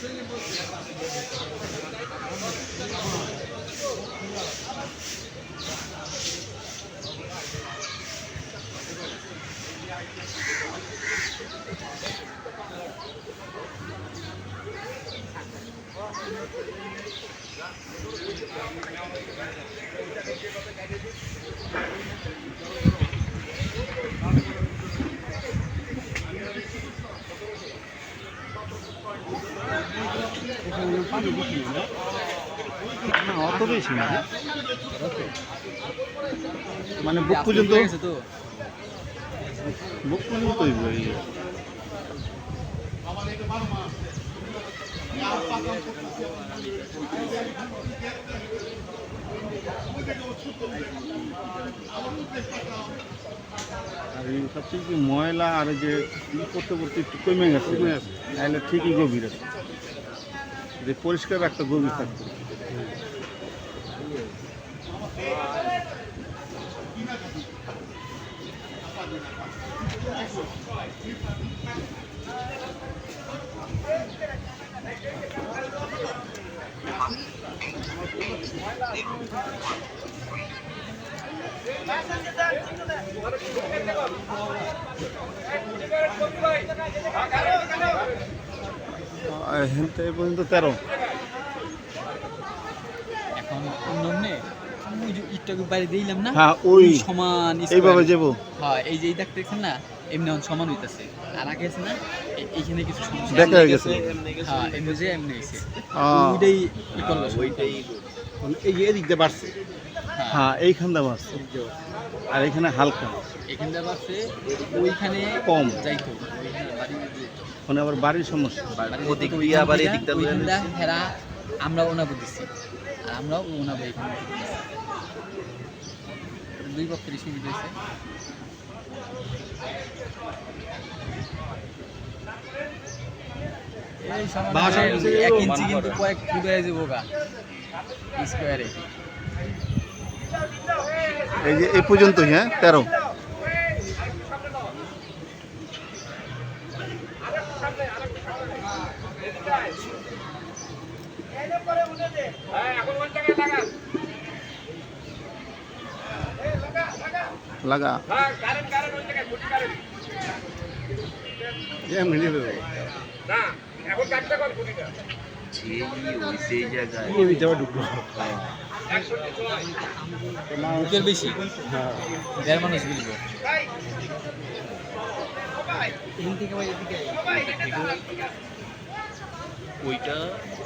Thank you. না অত বেশি না মানে বুক পর্যন্ত বুক পর্যন্ত হইব আর এই সবচেয়ে কি ময়লা আর যে করতে করতে একটু কমে গেছে। তাহলে ঠিকই গভীর। আছে যে পরিষ্কার একটা গভীর থাকতো পর্যন্ত তেরো। এখন অন্যে ওই যে ইটটাকে বাইরে দিলাম না? হ্যাঁ ওই সমান এইভাবে যাব। হ্যাঁ এই যে এই না এমনি এখন সমান হইতাছে। আর আগে আছে না এইখানে কিছু সমস্যা দেখা হয়ে গেছে। হ্যাঁ এমনি যে এমনি হয়েছে ওইটাই ই করল ওইটাই। এই যে এদিক দিয়ে বাড়ছে। হ্যাঁ। হ্যাঁ এইখান দিয়ে বাড়ছে। আর এখানে হালকা। ওইখানে কম। যাইতো। বাড়ি মানে আবার বাড়ির সমস্যা। ওদিক দিয়ে আবার এদিকটা লয়ে হেরা আমরা ওনাবো দিচ্ছি আর আমরাও দুই পক্ষেরই সুবিধা হয়েছে। এই বাসা সমাধানে হচ্ছে এক ইঞ্চি কিন্তু কয়েক ফুট হয়ে যাব গা স্কোয়ারে এই যে এই পর্যন্তই হ্যাঁ? তেরো লাগা এমনি দেবে সেই ওই সেই জায়গায় ওই যাওয়া ঢুকবো লোকের বেশি? দেড় মানুষ বুঝব ওইটা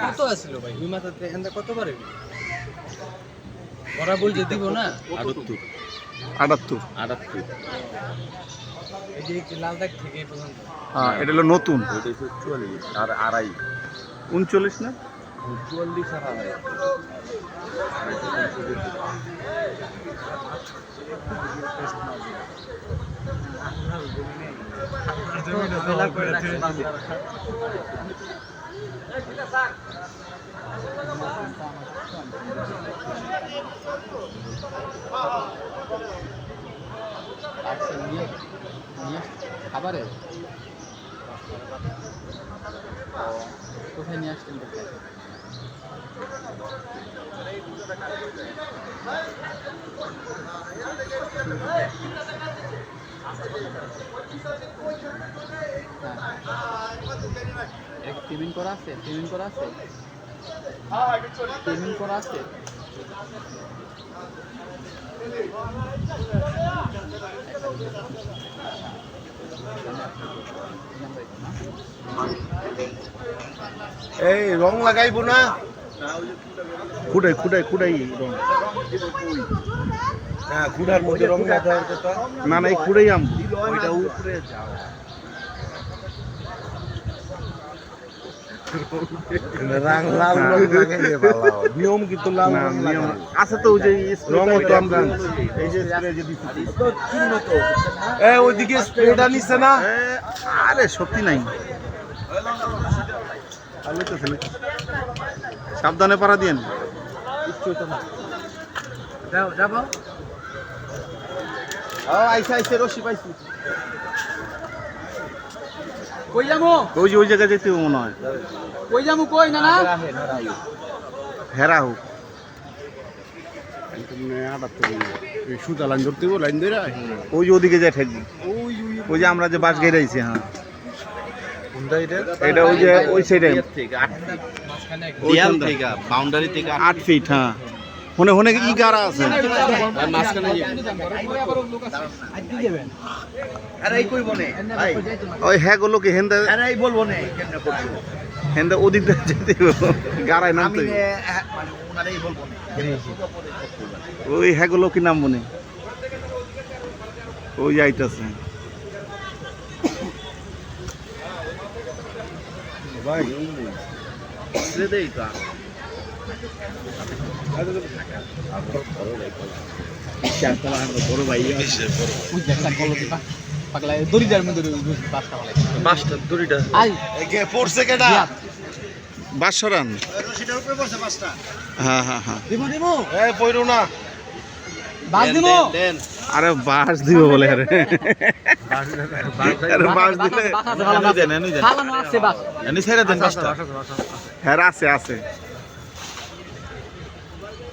কত আছিল ভাই ওই মাথাতে এখানটা কত পারে ওরা বলছে দিব না আটাত্তর আটাত্তর। আটাত্তর। হ্যাঁ এটা হলো নতুন। আর আড়াই। উনচল্লিশ না? চুয়াল্লিশ আর আড়াই। খাবারে? কোথায় নিয়ে আসছেন কোথায় পেমেন্ট করা আছে? পেমেন্ট করা আছে? পেমেন্ট করা আছে? এই রং লাগাইব না? খুদাই খুদাই খুদাই রং। হ্যাঁ খুঁড়ার মধ্যে রং লাগাইতে না না, এই আম ওইটা উপরে যাও। রাং লাল রং লাগাইলে ভালো। নিয়ম কিন্তু লাল না, রং নিয়ম আছে তো ওই যে রং তো আমরা এই যে spray যে দিছি। এ ওইদিকে স্প্রেটা নিছে না? এ, আরে সত্যি নাই। তো সাবধানে পাড়া দিয়েন। যাও যাব। আইসা আইসা রশি পাইছি। কই যামু ওই যে ওই জায়গায় যেতে মনে হয়। কই যামু কই না না হেরা হোক সুতা লাইন ধরতে লাইন ধরে ওই যে ওদিকে যায় ঠেকবি। ওই যে আমরা যে বাস গেড়াইছি হ্যাঁ। এটা ওই যে ওই সাইডে থেকে আট ফিট মাঝখানে দেয়াল থেকে বাউন্ডারি থেকে আট আট ফিট হ্যাঁ। মনে মনে ই গাড়া আছে? ওই হ্যাঁ গুলো কি হেন্দা বলব নে হেন্দা ওদিক যেতে গাড়ায় নামতে নে, হ্যাঁ, মানে ওনারাই বলব নে ওই হ্যাঁ গুলো কি নাম মনে ওই যাইতেছে। ভাই। দেই কে বাসরান হ্যাঁ হ্যাঁ হ্যাঁ। না। বাস দিমু আরে বাস দিব বলে আরে। বাস দিলে। এনে ছেড়ে দেন হ্যাঁ আছে আছে দেখেন সাবধানে এই কেউ আছে দেখালা আপনার নিচে একটা পড়ছে আরে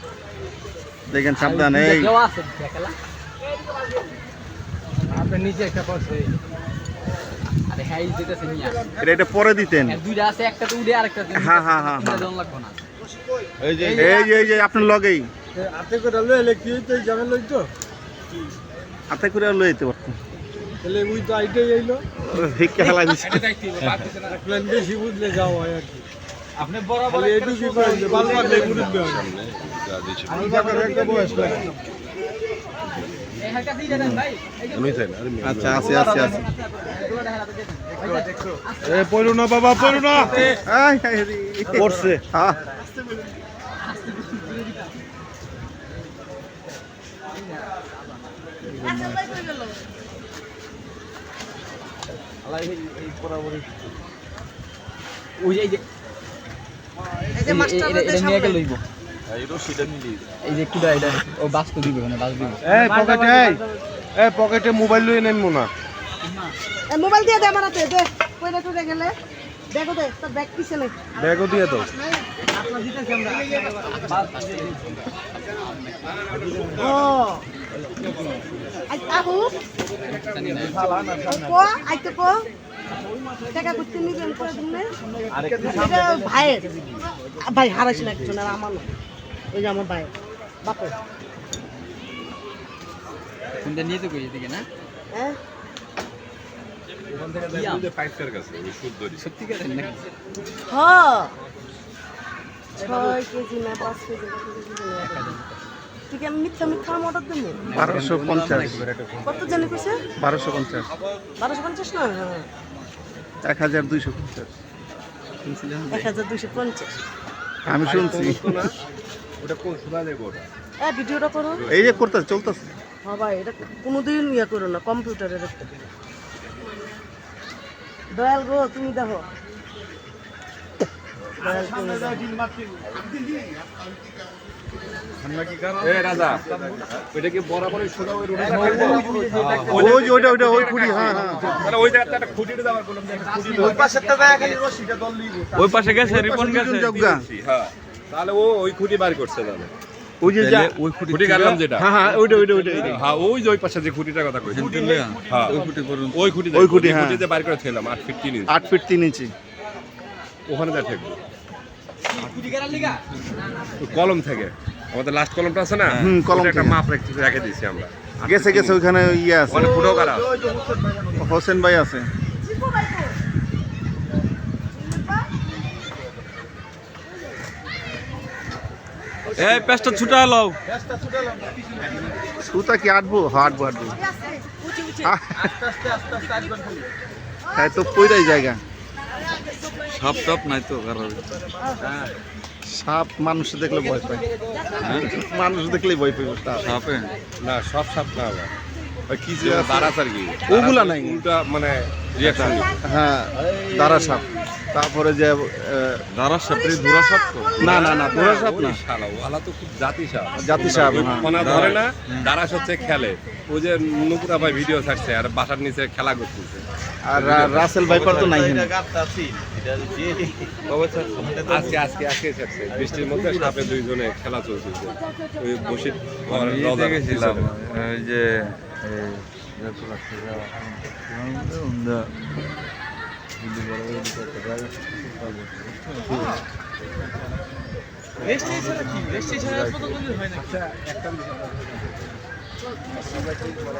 হ্যাঁ এই যেটা সে আসে এটা এটা পরে দিতেন। এর দুইটা আছে একটা তো উড়ে আরেকটা হ্যাঁ, হ্যাঁ, হ্যাঁ, হ্যাঁ। জন লাগবে না। এই যে আপনার লগেই। হাতে করে লইলে কি হইতো? যাবে লইতো? হাতে করে লয়ে যেতে পারতেন তাহলে ওই তো আইটাই খেলা প্ল্যান বেশি বুঝলে যাও হয় আর কি। আপনি বরাবর এটু কি করে যে বাল বাল লেগুড়ি দেওয়া আমি টাকার একটা বয়স লাগে দেন আচ্ছা আছে আছে আছে এ পড়ো না বাবা পড়ো না। পড়ছে। হ্যাঁ। ওই যে পকেটে এই এই পকেটে মোবাইল লয়ে নেমো না। মোবাইল দিয়ে দে আমার দে। কইরা টুরে গেলে? দেখো দে তোর ব্যাগ পিছনে ব্যাগও দিয়ে দাও। ও। আই আহু। আই তো কো টাকা করতে নিবেন এটা ভাইয়ের। ভাই হারাইছিল একজন আর আমার ওই যে আমার ভাই বাপের। কোনটা নিয়ে তো কই এদিকে না? হ্যাঁ? মিথ্যা মিথ্যা অর্ডার বারোশো পঞ্চাশ। কত জানি কইছে? বারোশো পঞ্চাশ। বারোশো পঞ্চাশ না? হ্যাঁ। এক হাজার দুইশো পঞ্চাশ। এক হাজার দুইশো পঞ্চাশ। আমি শুনছি। এ ভিডিওটা করো। এই যে করতে চলতেছে। হ্যাঁ ভাই এটা কোনোদিন ইয়ে করো না কম্পিউটারে দেখতে দয়াল গো তুমি দেখো। দয়াল ওই যে ওইটা ওইটা ওই খুঁড়ি হ্যাঁ হ্যাঁ। ওই পাশেরটা যায় খালি রশিটা দল লিবো ওই পাশে গেছে রিপন গেছে হ্যাঁ। তাহলে ও ওই খুঁটি বার করছে তাহলে। ওই যে ওই খুঁটি কাটলাম যেটা। হ্যাঁ হ্যাঁ ওইটা ওইটা ওইটা ওইটা। হ্যাঁ ওই যে ওই পাশে যে খুঁটিটার কথা কইছি। হ্যাঁ। ওই খুঁটি করুন ওই খুঁটি ওই খুঁটি, হ্যাঁ। খুঁটিতে বার করে ছিলাম ফিট তিন ইঞ্চ আট ফিট ইঞ্চি। ওখানে ঠেকবো কলম থেকে। আমাদের লাস্ট কলমটা আছে না? কলম একটা মাপ রেখে দিয়েছি আমরা। গেছে গেছে ওইখানে ইয়ে আছে। মানে ফুটো করা হোসেন ভাই আছে। এই প্যাসটা ছুটা লও ছুটা কি আটবো? হাটবো আটবো তাই হ্যাঁ, তো কইরাই জায়গা। সব টপ নাই তো কারণ হ্যাঁ। সাপ মানুষ দেখলে ভয় পায়। মানুষ দেখলেই ভয় পাইব সাপ সাপে? না সব সাপ না আবার। কি যে দাঁড়াস আর কি? ওগুলা নাই। উল্টা মানে রিয়াকশন হ্যাঁ দাঁড়া সাপ। তারপরে যে দাঁড়ার সাপ ধুরা সাপ তো? না না না ধরা সাপ না। শালা ওয়ালা তো খুব জাতি সাপ। জাতি সাপ হ্যাঁ। ধরে না দাঁড়াস হচ্ছে খেলে। ওই যে নুপুরা ভাই ভিডিও ছাড়ছে আর বাসার নিচে খেলা করতেছে। আর রাসেল ভাইপার তো নাই। আজকে আজকে আজকে ছাড়ছে। বৃষ্টির মধ্যে সাপে দুইজনে খেলা চলছে ওই বসে গেছিলাম এই যে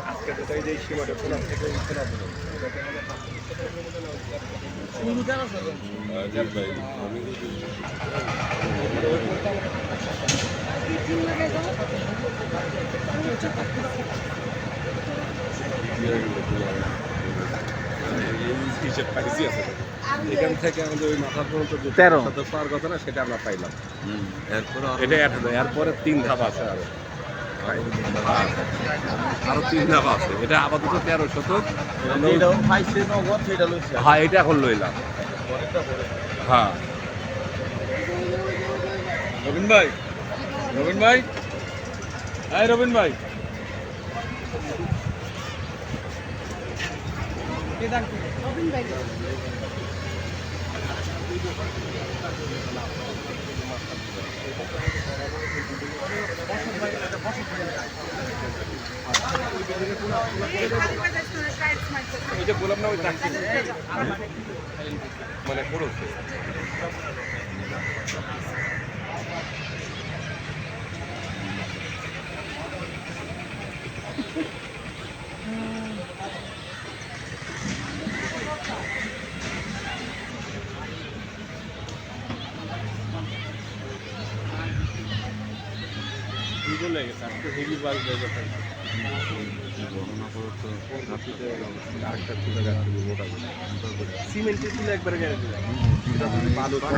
আজকে তো তাই যে সীমাটা খোলা থেকে খোলা হিসেব পাইছি আছে এখান থেকে আমাদের ওই মাথা পর্যন্ত যে তেরো। সাথে পাওয়ার কথা না সেটা আমরা পাইলাম এরপর এটা এক হাজার এরপরে তিন ধাপ আছে আরও। আরও তিন ধাপ আছে। এটা আপাতত তেরো শতক। হ্যাঁ এটা এখন লইলাম। হ্যাঁ। রবিন ভাই রবিন ভাই। এই রবিন ভাই। ওই যে বললাম না ওই মানে খরচ হেভি তুলে একবারে গেড়ে দিলাম।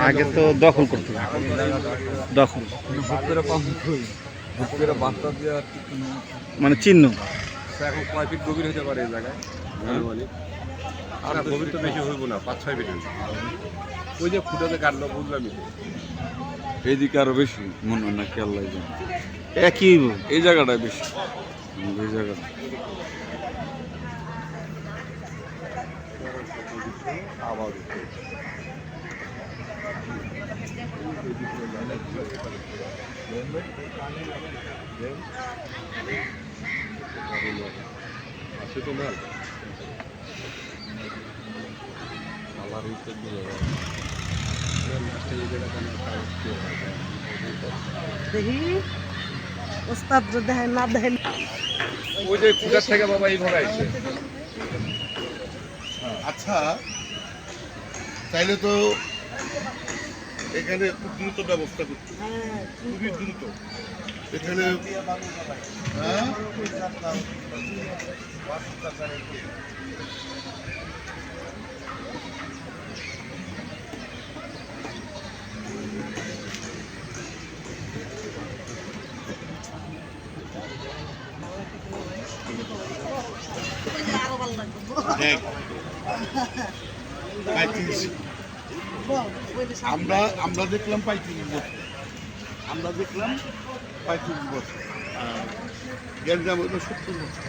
আগে তো দখল করতে দখল। মানে চিহ্ন। এখন কয় ফিট গভীর হতে পারে এই জায়গায় আর গভীর তো বেশি হইব না পাঁচ ছয় ফিট ওই যে ফুটাতে কাটলো বুঝলামই তো। এইদিকে আরও বেশি মনে হয় না খেয়াল লাগবে। একই হইব। এই জায়গাটায় বেশি। এই জায়গাটা। আবার আছে তো মাল দেখি। ওস্তাদ যদি না দেখেন। ওই যে কুটার থেকে বাবা এইভাবে আইছে আচ্ছা। তাইলে তো এখানে খুব দ্রুত ব্যবস্থা করতে হবে। হ্যাঁ খুবই দ্রুত। এখানে হ্যাঁ? আমরা আমরা দেখলাম পঁয়ত্রিশ বছর আমরা দেখলাম পঁয়ত্রিশ বছর আর গ্যাঞ্জাম হইল সত্তর বছর।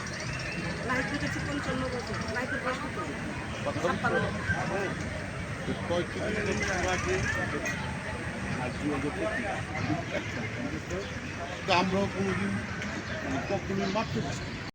আমরাও কোনোদিন কখনোই মারতে পারি